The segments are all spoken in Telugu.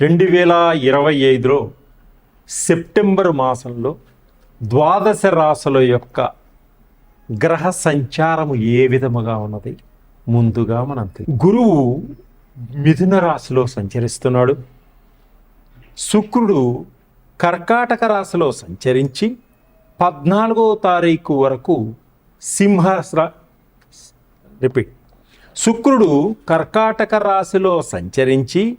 రెండు వేల ఇరవై ఐదులో సెప్టెంబర్ మాసంలో ద్వాదశ రాసుల యొక్క గ్రహ సంచారము ఏ విధముగా ఉన్నది? ముందుగా మనం గురువు మిథున రాశిలో సంచరిస్తున్నాడు. శుక్రుడు కర్కాటక రాశిలో సంచరించి పద్నాలుగో తారీఖు వరకు సింహ రిపీట్. శుక్రుడు కర్కాటక రాశిలో సంచరించి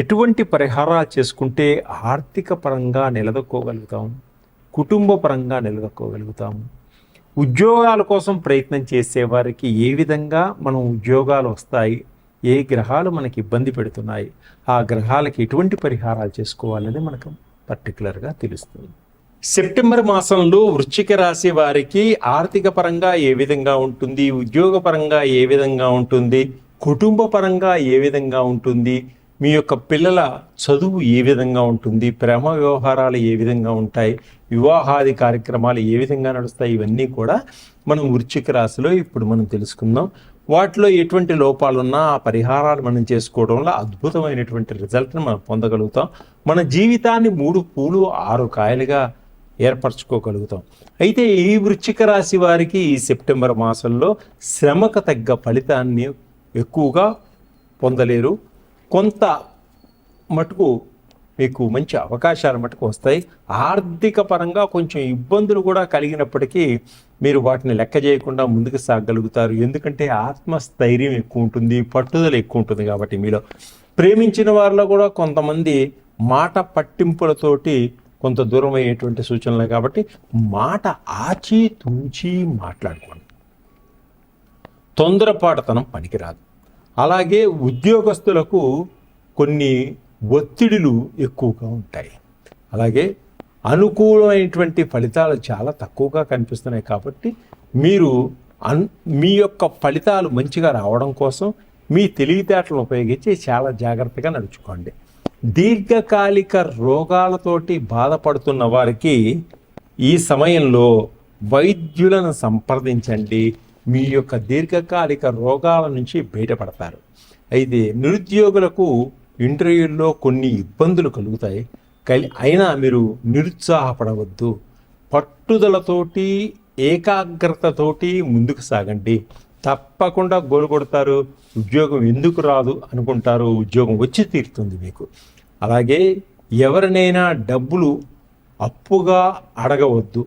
ఎటువంటి పరిహారాలు చేసుకుంటే ఆర్థిక పరంగా నిలదొక్కోగలుగుతాం? కుటుంబ పరంగా నిలదొక్కోగలుగుతాము ఉద్యోగాల కోసం ప్రయత్నం చేసే వారికి ఏ విధంగా మనం ఉద్యోగాలు వస్తాయి? ఏ గ్రహాలు మనకి ఇబ్బంది పెడుతున్నాయి? ఆ గ్రహాలకి ఎటువంటి పరిహారాలు చేసుకోవాలనేది మనకు పర్టికులర్గా తెలుస్తుంది. సెప్టెంబర్ మాసంలో వృశ్చిక రాశి వారికి ఆర్థిక పరంగా ఏ విధంగా ఉంటుంది? ఉద్యోగపరంగా ఏ విధంగా ఉంటుంది? కుటుంబ పరంగా ఏ విధంగా ఉంటుంది? మీ యొక్క పిల్లల చదువు ఏ విధంగా ఉంటుంది? ప్రేమ వ్యవహారాలు ఏ విధంగా ఉంటాయి? వివాహాది కార్యక్రమాలు ఏ విధంగా నడుస్తాయి? ఇవన్నీ కూడా మనం వృశ్చిక రాశిలో ఇప్పుడు మనం తెలుసుకుందాం. వాటిలో ఎటువంటి లోపాలున్నా ఆ పరిహారాలు మనం చేసుకోవడంలో అద్భుతమైనటువంటి రిజల్ట్ని మనం పొందగలుగుతాం. మన జీవితాన్ని మూడు పూలు ఆరు కాయలుగా ఏర్పరచుకోగలుగుతాం. అయితే ఈ వృశ్చిక రాశి వారికి ఈ సెప్టెంబర్ మాసంలో శ్రమకు తగ్గ ఫలితాన్ని ఎక్కువగా పొందలేరు. కొంత మటుకు మీకు మంచి అవకాశాలు మటుకు వస్తాయి. ఆర్థిక పరంగా కొంచెం ఇబ్బందులు కూడా కలిగినప్పటికీ మీరు వాటిని లెక్క చేయకుండా ముందుకు సాగలుగుతారు. ఎందుకంటే ఆత్మస్థైర్యం ఎక్కువ ఉంటుంది పట్టుదల ఎక్కువ ఉంటుంది కాబట్టి మీలో. ప్రేమించిన వారిలో కూడా కొంతమంది మాట పట్టింపులతోటి కొంత దూరం అయ్యేటువంటి సూచనలు కాబట్టి మాట ఆచి తూచి మాట్లాడుకోండి. తొందరపాటుతనం పనికిరాదు. అలాగే ఉద్యోగస్తులకు కొన్ని ఒత్తిడులు ఎక్కువగా ఉంటాయి. అలాగే అనుకూలమైనటువంటి ఫలితాలు చాలా తక్కువగా కనిపిస్తున్నాయి కాబట్టి మీరు అన్ మీ యొక్క ఫలితాలు మంచిగా రావడం కోసం మీ తెలివితేటలను ఉపయోగించి చాలా జాగ్రత్తగా నడుచుకోండి. దీర్ఘకాలిక రోగాలతోటి బాధపడుతున్న వారికి ఈ సమయంలో వైద్యులను సంప్రదించండి. మీ యొక్క దీర్ఘకాలిక రోగాల నుంచి బయటపడతారు. అయితే నిరుద్యోగులకు ఇంటర్వ్యూల్లో కొన్ని ఇబ్బందులు కలుగుతాయి. కలి అయినా మీరు నిరుత్సాహపడవద్దు. పట్టుదలతోటి ఏకాగ్రతతోటి ముందుకు సాగండి. తప్పకుండా గోలు కొడతారు. ఉద్యోగం ఎందుకు రాదు అనుకుంటారు. ఉద్యోగం వచ్చి తీరుతుంది మీకు. అలాగే ఎవరినైనా డబ్బులు అప్పుగా అడగవద్దు.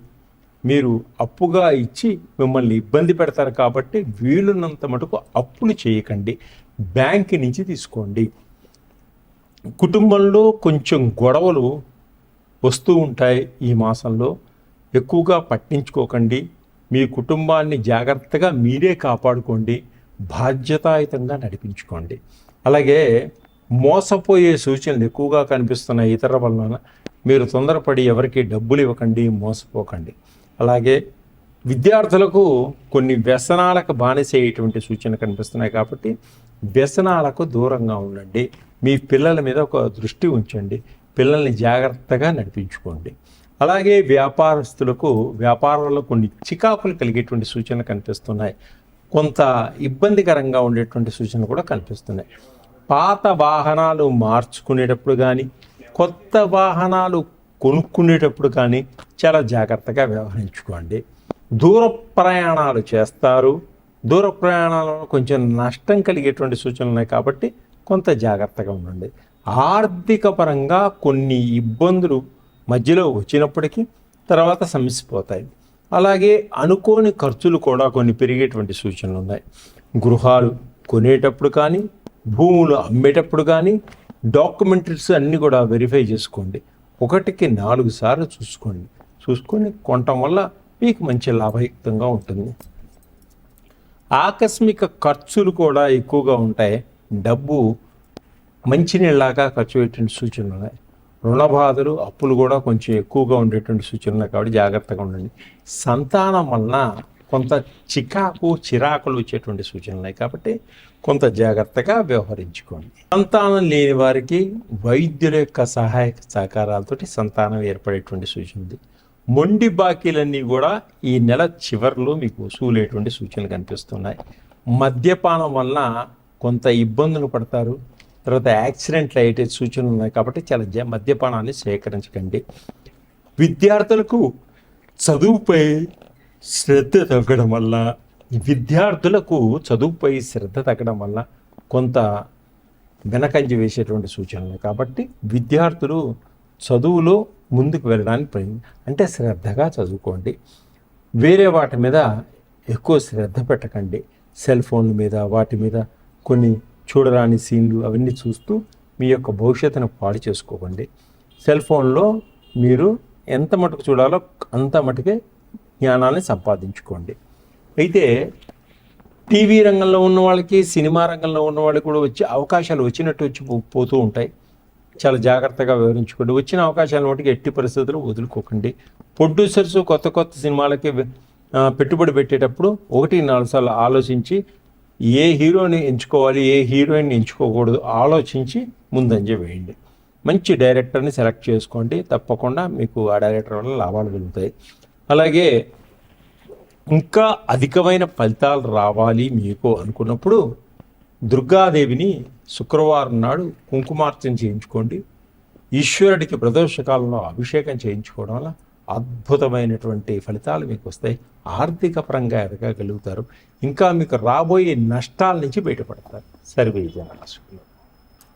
మీరు అప్పుగా ఇచ్చి మిమ్మల్ని ఇబ్బంది పెడతారు కాబట్టి వీలున్నంత మటుకు అప్పులు చేయకండి. బ్యాంక్ నుంచి తీసుకోండి. కుటుంబంలో కొంచెం గొడవలు వస్తూ ఉంటాయి ఈ మాసంలో. ఎక్కువగా పట్టించుకోకండి. మీ కుటుంబాన్ని జాగ్రత్తగా మీరే కాపాడుకోండి. బాధ్యతాయుతంగా నడిపించుకోండి. అలాగే మోసపోయే సూచనలు ఎక్కువగా కనిపిస్తున్నాయి ఇతర వలన. మీరు తొందరపడి ఎవరికి డబ్బులు ఇవ్వకండి మోసపోకండి. అలాగే విద్యార్థులకు కొన్ని వ్యసనాలకు బానిసయ్యేటువంటి సూచన కనిపిస్తున్నాయి కాబట్టి వ్యసనాలకు దూరంగా ఉండండి. మీ పిల్లల మీద ఒక దృష్టి ఉంచండి. పిల్లల్ని జాగ్రత్తగా నడిపించుకోండి. అలాగే వ్యాపారస్తులకు వ్యాపారంలో కొన్ని చికాకులు కలిగేటువంటి సూచనలు కనిపిస్తున్నాయి. కొంత ఇబ్బందికరంగా ఉండేటువంటి సూచనలు కూడా కనిపిస్తున్నాయి. పాత వాహనాలు మార్చుకునేటప్పుడు కానీ కొత్త వాహనాలు కొనుక్కునేటప్పుడు కానీ చాలా జాగ్రత్తగా వ్యవహరించుకోండి. దూర ప్రయాణాలు చేస్తారు. దూర ప్రయాణాలలో కొంచెం నష్టం కలిగేటువంటి సూచనలు ఉన్నాయి కాబట్టి కొంత జాగ్రత్తగా ఉండండి. ఆర్థిక పరంగా కొన్ని ఇబ్బందులు మధ్యలో వచ్చినప్పటికీ తర్వాత సమసిపోతాయి. అలాగే అనుకోని ఖర్చులు కూడా కొన్ని పెరిగేటువంటి సూచనలు ఉన్నాయి. గృహాలు కొనేటప్పుడు కానీ భూములు అమ్మేటప్పుడు కానీ డాక్యుమెంటరీస్ అన్నీ కూడా వెరిఫై చేసుకోండి. ఒకటికి నాలుగు సార్లు చూసుకోండి. చూసుకొని కొనటం వల్ల మీకు మంచి లాభయుక్తంగా ఉంటుంది. ఆకస్మిక ఖర్చులు కూడా ఎక్కువగా ఉంటాయి. డబ్బు మంచినీళ్ళలాగా ఖర్చు పెట్టిన సూచనలు ఉన్నాయి. రుణ బాధలు అప్పులు కూడా కొంచెం ఎక్కువగా ఉండేటువంటి సూచనలు కాబట్టి జాగ్రత్తగా ఉండండి. సంతానం వలన కొంత చికాకు చిరాకులు వచ్చేటువంటి సూచనలు ఉన్నాయి కాబట్టి కొంత జాగ్రత్తగా వ్యవహరించుకోండి. సంతానం లేని వారికి వైద్యుల యొక్క సహాయక సహకారాలతోటి సంతానం ఏర్పడేటువంటి సూచన ఉంది. మొండి బాకీలన్నీ కూడా ఈ నెల చివరిలో మీకు వసూలేటువంటి సూచనలు కనిపిస్తున్నాయి. మద్యపానం వలన కొంత ఇబ్బందులు పడతారు. తర్వాత యాక్సిడెంట్లు అయ్యే సూచనలు ఉన్నాయి కాబట్టి చాలా మద్యపానాన్ని సేకరించకండి విద్యార్థులకు చదువుపై శ్రద్ధ తగ్గడం వల్ల విద్యార్థులకు చదువుపై శ్రద్ధ తగ్గడం వల్ల కొంత వెనకంజ వేసేటువంటి సూచనలు. కాబట్టి విద్యార్థులు చదువులో ముందుకు వెళ్ళడానికి ప్రయత్నం అంటే శ్రద్ధగా చదువుకోండి. వేరే వాటి మీద ఎక్కువ శ్రద్ధ పెట్టకండి. సెల్ ఫోన్ల మీద వాటి మీద కొన్ని చూడరాని సీన్లు అవన్నీ చూస్తూ మీ యొక్క భవిష్యత్తును పాడు చేసుకోకండి. సెల్ ఫోన్లో మీరు ఎంత మటుకు చూడాలో అంత మటుకే జ్ఞానాన్ని సంపాదించుకోండి. అయితే టీవీ రంగంలో ఉన్న వాళ్ళకి సినిమా రంగంలో ఉన్న వాళ్ళకి కూడా వచ్చి అవకాశాలు వచ్చినట్టు వచ్చి పో- పోతూ ఉంటాయి. చాలా జాగ్రత్తగా వివరించుకోండి. వచ్చిన అవకాశాలను మటుకు ఎట్టి పరిస్థితుల్లో వదులుకోకండి. ప్రొడ్యూసర్స్ కొత్త కొత్త సినిమాలకి పెట్టుబడి పెట్టేటప్పుడు ఒకటి నాలుగు సార్లు ఆలోచించి ఏ హీరోని ఎంచుకోవాలి ఏ హీరోయిన్ ఎంచుకోకూడదు ఆలోచించి ముందంజ వేయండి. మంచి డైరెక్టర్ని సెలెక్ట్ చేసుకోండి. తప్పకుండా మీకు ఆ డైరెక్టర్ వల్ల లాభాలు కలుగుతాయి. అలాగే ఇంకా అధికమైన ఫలితాలు రావాలి మీకు అనుకున్నప్పుడు దుర్గాదేవిని శుక్రవారం నాడు కుంకుమార్చన చేయించుకోండి. ఈశ్వరుడికి ప్రదోషకాలంలో అభిషేకం చేయించుకోవడం వల్ల అద్భుతమైనటువంటి ఫలితాలు మీకు వస్తాయి. ఆర్థిక పరంగా ఎదగగలుగుతారు. ఇంకా మీకు రాబోయే నష్టాల నుంచి బయటపడతారు. సర్వే జనాలు